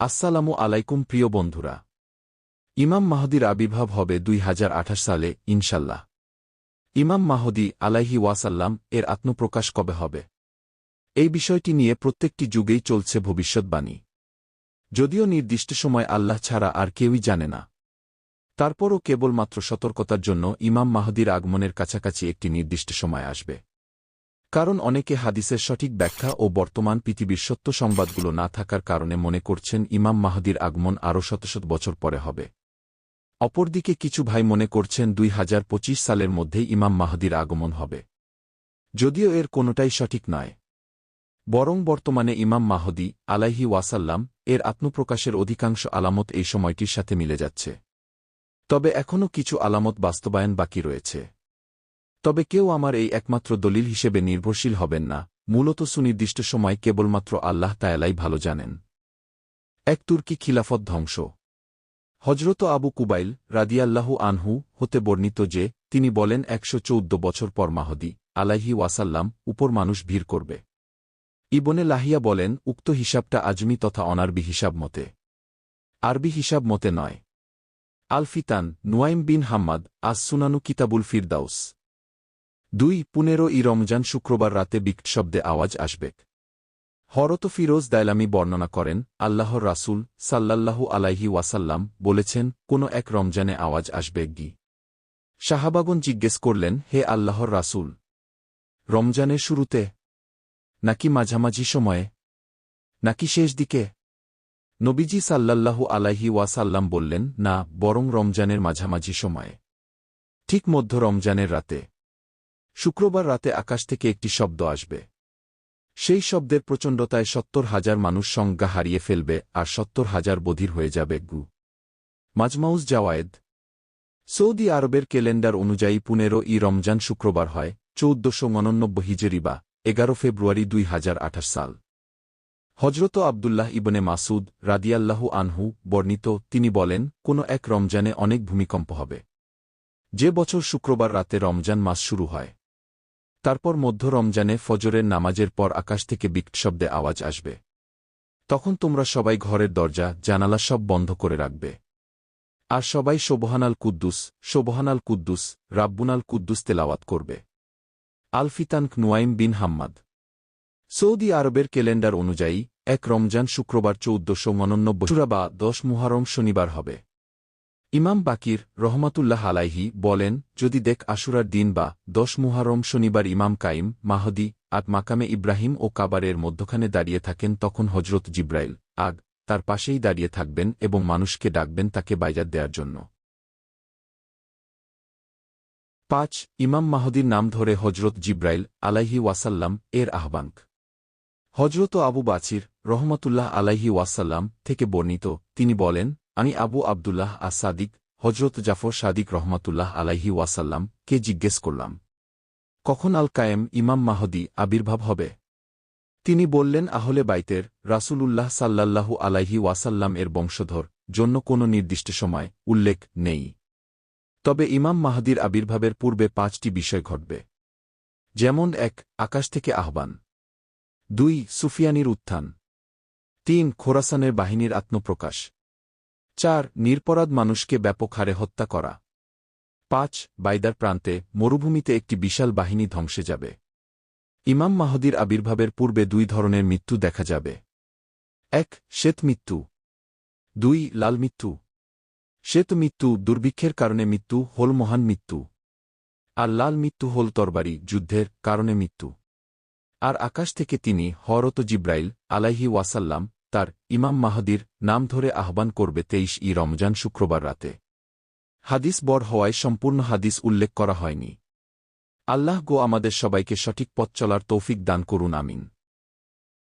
আসসালামু আলাইকুম প্রিয় বন্ধুরা। ইমাম মাহদির আবির্ভাব হবে দুই হাজার আঠাশ সালে, ইনশাল্লাহ। ইমাম মাহদি আলাইহি ওয়াসাল্লাম এর আত্মপ্রকাশ কবে হবে? এই বিষয়টি নিয়ে প্রত্যেকটি যুগেই চলছে ভবিষ্যৎবাণী। যদিও নির্দিষ্ট সময় আল্লাহ ছাড়া আর কেউই জানে না। তারপরও কেবলমাত্র সতর্কতার জন্য ইমাম মাহদির আগমনের কাছাকাছি একটি নির্দিষ্ট সময় আসবে। কারণ অনেকে হাদিসের সঠিক ব্যাখ্যা ও বর্তমান পৃথিবীর সত্য সংবাদগুলো না থাকার কারণে মনে করছেন ইমাম মাহদির আগমন আরও শত শত বছর পরে হবে। অপরদিকে কিছু ভাই মনে করছেন দুই হাজার পঁচিশ সালের মধ্যেই ইমাম মাহদির আগমন হবে। যদিও এর কোনোটাই সঠিক নয়। বরং বর্তমানে ইমাম মাহদি আলাইহি ওয়াসাল্লাম এর আত্মপ্রকাশের অধিকাংশ আলামত এই সময়টির সাথে মিলে যাচ্ছে। তবে এখনও কিছু আলামত বাস্তবায়ন বাকি রয়েছে। তবে কেউ আমার এই একমাত্র দলিল হিসেবে নির্ভরশীল হবেন না, মূলত সুনির্দিষ্ট সময় কেবলমাত্র আল্লাহ তায়ালাই ভালো জানেন। এক তুর্কি খিলাফত ধ্বংস। হজরত আবু কুবাইল রাদিয়াল্লাহু আনহু হতে বর্ণিত যে, তিনি বলেন একশো চৌদ্দ বছর পর মাহদি, আলাইহি ওয়াসাল্লাম, উপর মানুষ ভিড় করবে। ইবনে লাহিয়া বলেন, উক্ত হিসাবটা আজমি তথা অনারবি হিসাব মতে। আরবি হিসাব মতে নয়। আলফিতান নুয়াইম বিন হাম্মাদ আস সুনানু কিতাবুল ফিরদাউস। দুই, পুনেরো ই রমজান শুক্রবার রাতে বিক্ট শব্দে আওয়াজ আসবে। হরত ফিরোজ দায়লামি বর্ণনা করেন, আল্লাহর রাসুল সাল্লাল্লাহু আলাইহি ওয়াসাল্লাম বলেছেন, কোনো এক রমজানে আওয়াজ আসবে গি। শাহাবাগন জিজ্ঞেস করলেন, হে আল্লাহর রাসুল, রমজানের শুরুতে নাকি মাঝামাঝি সময়ে? নাকি শেষ দিকে? নবীজি সাল্লাল্লাহু আলাইহি ওয়াসাল্লাম বললেন, না, বরং রমজানের মাঝামাঝি সময়ে। ঠিক মধ্য রমজানের রাতে। শুক্রবার রাতে আকাশ থেকে একটি শব্দ আসবে। সেই শব্দের প্রচণ্ডতায় সত্তর হাজার মানুষ সংজ্ঞা হারিয়ে ফেলবে আর সত্তর হাজার বধির হয়ে যাবে গু। মাজমাউজ জাওয়ায়েদ। সৌদি আরবের ক্যালেন্ডার অনুযায়ী পুনেরো ই রমজান শুক্রবার হয়, চৌদ্দশো উননব্বই হিজেরি বা এগারো ফেব্রুয়ারি দুই হাজার আঠাশ সাল। হজরত আবদুল্লাহ ইবনে মাসুদ রাদিয়াল্লাহু আনহু বর্ণিত, তিনি বলেন, কোনো এক রমজানে অনেক ভূমিকম্প হবে। যে বছর শুক্রবার রাতে রমজান মাস শুরু হয়। তারপর মধ্য রমজানে ফজরের নামাজের পর আকাশ থেকে বিক্ট শব্দে আওয়াজ আসবে। তখন তোমরা সবাই ঘরের দরজা, জানালা সব বন্ধ করে রাখবে। আর সবাই সোবহানাল কুদ্দুস সোবহানাল কুদ্দুস, রাব্বুনাল কুদ্দুস তেলাওয়াত করবে। আলফিতানক নুয়াইম বিন হাম্মাদ। সৌদি আরবের ক্যালেন্ডার অনুযায়ী, এক রমজান শুক্রবার চৌদ্দশো উননব্বই বা দশ মুহারম শনিবার হবে। ইমাম বাকির রহমাতুল্লাহ আলাইহি বলেন, যদি দেখ আশুরার দিন বা দশ মুহারম শনিবার ইমাম কাইম, মাহদি আত মাকামে ইব্রাহিম ও কাবারের মধ্যখানে দাঁড়িয়ে থাকেন, তখন হজরত জিব্রাইল, আগ, তার পাশেই দাঁড়িয়ে থাকবেন এবং মানুষকে ডাকবেন তাকে বাইজাত দেওয়ার জন্য। পাঁচ, ইমাম মাহদির নাম ধরে হজরত জিব্রাইল আলাইহি ওয়াসাল্লাম এর আহ্বানক হজরত আবু বাছির রহমতুল্লাহ আলাইহি ওয়াসাল্লাম থেকে বর্ণিত, তিনি বলেন আমি আবু আবদুল্লাহ আ সাদিক হজরত জাফর সাদিক রহমতুল্লাহ আলাইহি ওয়াসাল্লাম, কে জিজ্ঞেস করলাম, কখন আল কায়েম ইমাম মাহদি আবির্ভাব হবে? তিনি বললেন, আহলে বাইতের রাসূলুল্লাহ সাল্লাল্লাহু আলাইহি ওয়াসাল্লাম এর বংশধর, জন্য কোনো নির্দিষ্ট সময় উল্লেখ নেই। তবে ইমাম মাহদির আবির্ভাবের পূর্বে পাঁচটি বিষয় ঘটবে। যেমন, এক, আকাশ থেকে আহ্বান। দুই, সুফিয়ানির উত্থান। তিন, খোরাসানের বাহিনীর আত্মপ্রকাশ। চার, নিরপরাধ মানুষকে ব্যাপক হারে হত্যা করা। পাঁচ, বাইদার প্রান্তে মরুভূমিতে একটি বিশাল বাহিনী ধ্বংসে যাবে। ইমাম মাহদির আবির্ভাবের পূর্বে দুই ধরনের মৃত্যু দেখা যাবে। এক, শ্বেত মৃত্যু। দুই, লাল মৃত্যু। শ্বেত মৃত্যু দুর্ভিক্ষের কারণে মৃত্যু, হল মহান মৃত্যু। আর লাল মৃত্যু হল তরবারি, যুদ্ধের কারণে মৃত্যু। আর আকাশ থেকে তিনি হরত জিব্রাইল আলাইহি ওয়াসাল্লাম তার ইমাম মাহাদির নাম ধরে আহ্বান করবে তেইশ ই রমজান শুক্রবার রাতে। হাদিস বর হওয়ায় সম্পূর্ণ হাদিস উল্লেখ করা হয়নি। আল্লাহ গো আমাদের সবাইকে সঠিক পথ চলার তৌফিক দান করুন, আমিন।